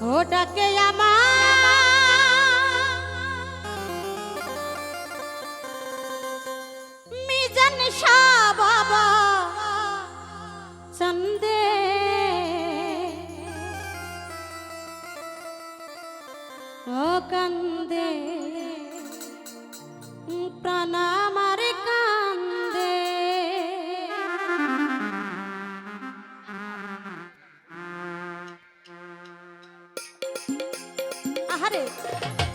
ওটাকে আমার মিজান শাহ বাবা চন্দে। ও কান্দে প্রাণ Bye.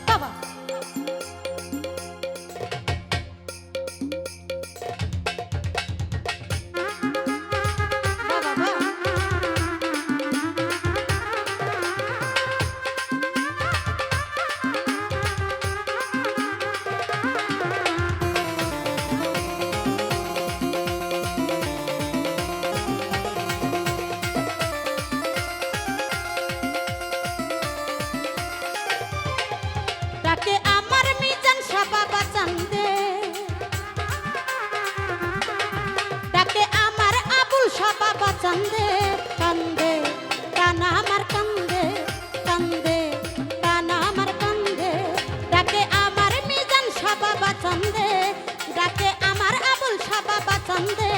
안돼.